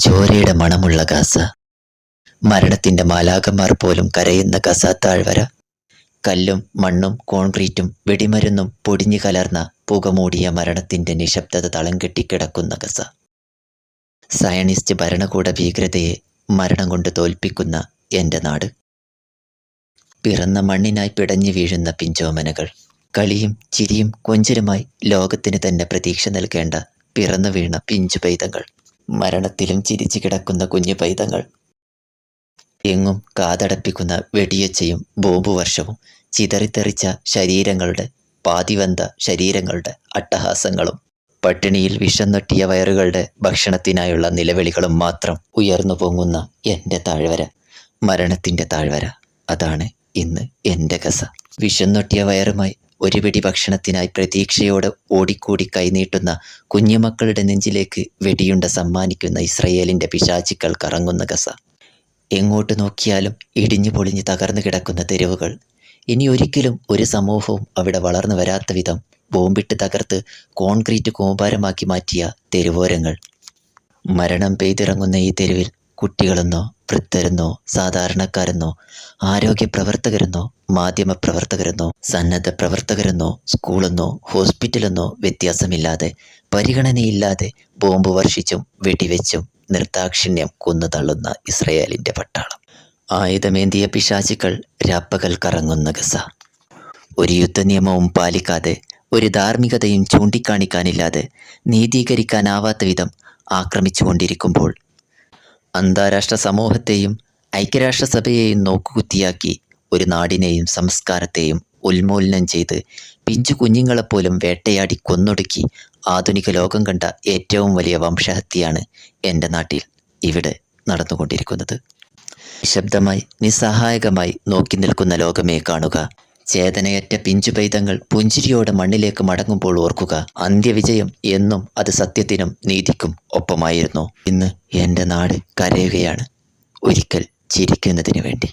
ചോരയുടെ മണമുള്ള ഗസ മരണത്തിന്റെ മാലാകന്മാർ പോലും കരയുന്ന ഗസ താഴ്വര കല്ലും മണ്ണും കോൺക്രീറ്റും വെടിമരുന്നും പൊടിഞ്ഞു കലർന്ന പുകമൂടിയ മരണത്തിന്റെ നിശബ്ദത തളം കെട്ടിക്കിടക്കുന്ന ഗസ സയനിസ്റ്റ് ഭരണകൂട ഭീകരതയെ മരണം കൊണ്ട് തോൽപ്പിക്കുന്ന എന്റെ നാട്. പിറന്ന മണ്ണിനായി പിടഞ്ഞു വീഴുന്ന പിഞ്ചോമനകൾ. കളിയും ചിരിയും കൊഞ്ചലുമായി ലോകത്തിന് തന്നെ പ്രതീക്ഷ നൽകേണ്ട പിറന്നു വീണ പിഞ്ചു പൈതങ്ങൾ. മരണത്തിലും ചിരിച്ചു കിടക്കുന്ന കുഞ്ഞു പൈതങ്ങൾ. എങ്ങും കാതടപ്പിക്കുന്ന വെടിയച്ചയും ബോംബു വർഷവും ചിതറിത്തെറിച്ച ശരീരങ്ങളുടെ പാതിവന്ത ശരീരങ്ങളുടെ അട്ടഹാസങ്ങളും പട്ടിണിയിൽ വിഷം നൊട്ടിയ വയറുകളുടെ ഭക്ഷണത്തിനായുള്ള നിലവിളികളും മാത്രം ഉയർന്നു പൊങ്ങുന്ന എന്റെ താഴ്വര മരണത്തിന്റെ താഴ്വര. അതാണ് ഇന്ന് എന്റെ കസ. വിഷം നൊട്ടിയ വയറുമായി ഒരു പിടി ഭക്ഷണത്തിനായി പ്രതീക്ഷയോടെ ഓടിക്കൂടി കൈനീട്ടുന്ന കുഞ്ഞുമക്കളുടെ നെഞ്ചിലേക്ക് വെടിയുണ്ട സമ്മാനിക്കുന്ന ഇസ്രയേലിന്റെ പിശാചിക്കൾ കറങ്ങുന്ന ഗസ. എങ്ങോട്ട് നോക്കിയാലും ഇടിഞ്ഞു പൊളിഞ്ഞ് തകർന്നു കിടക്കുന്ന തെരുവുകൾ. ഇനി ഒരിക്കലും ഒരു സമൂഹവും അവിടെ വളർന്നു വരാത്ത വിധം ബോംബിട്ട് തകർത്ത് കോൺക്രീറ്റ് കോമ്പാരമാക്കി മാറ്റിയ തെരുവോരങ്ങൾ. മരണം പെയ്തിറങ്ങുന്ന ഈ തെരുവിൽ കുട്ടികളെന്നോ വൃദ്ധരെന്നോ സാധാരണക്കാരെന്നോ ആരോഗ്യ പ്രവർത്തകരെന്നോ മാധ്യമ പ്രവർത്തകരെന്നോ സന്നദ്ധ പ്രവർത്തകരെന്നോ സ്കൂളെന്നോ ഹോസ്പിറ്റലെന്നോ വ്യത്യാസമില്ലാതെ പരിഗണനയില്ലാതെ ബോംബ് വർഷിച്ചും വെടിവെച്ചും നിർദാക്ഷിണ്യം കൊന്നു തള്ളുന്ന ഇസ്രയേലിന്റെ പട്ടാളം. ആയുധമേന്തിയ പിശാചികൾ രാപ്പകൽ കറങ്ങുന്ന ഗസ. ഒരു യുദ്ധനിയമവും പാലിക്കാതെ ഒരു ധാർമ്മികതയും ചൂണ്ടിക്കാണിക്കാനില്ലാതെ നീതീകരിക്കാനാവാത്ത വിധം ആക്രമിച്ചുകൊണ്ടിരിക്കുമ്പോൾ അന്താരാഷ്ട്ര സമൂഹത്തെയും ഐക്യരാഷ്ട്രസഭയെയും നോക്കുകുത്തിയാക്കി ഒരു നാടിനെയും സംസ്കാരത്തെയും ഉന്മൂലനം ചെയ്ത് പിഞ്ചു കുഞ്ഞുങ്ങളെപ്പോലും വേട്ടയാടി കൊന്നൊടുക്കി ആധുനിക ലോകം കണ്ട ഏറ്റവും വലിയ വംശഹത്യയാണ് എന്റെ നാട്ടിൽ ഇവിടെ നടന്നുകൊണ്ടിരിക്കുന്നത്. നിശബ്ദമായി നിസ്സഹായകമായി നോക്കി നിൽക്കുന്ന ലോകമേ കാണുക. ചേതനയറ്റ പിഞ്ചു പൈതങ്ങൾ പുഞ്ചിരിയോടെ മണ്ണിലേക്ക് മടങ്ങുമ്പോൾ ഓർക്കുക അന്ത്യവിജയം എന്നും അത് സത്യത്തിനും നീതിക്കും ഒപ്പമായിരുന്നു. ഇന്ന് എന്റെ നാട് കരയുകയാണ്. ഒരിക്കൽ ചിരിക്കുന്നതിന് വേണ്ടി.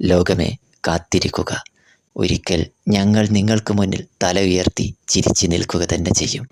ലോകമേ കാത്തിരിക്കുക. ഒരിക്കൽ ഞങ്ങൾ നിങ്ങൾക്ക് മുന്നിൽ തല ഉയർത്തി ചിരിച്ചു നിൽക്കുക തന്നെ ചെയ്യും.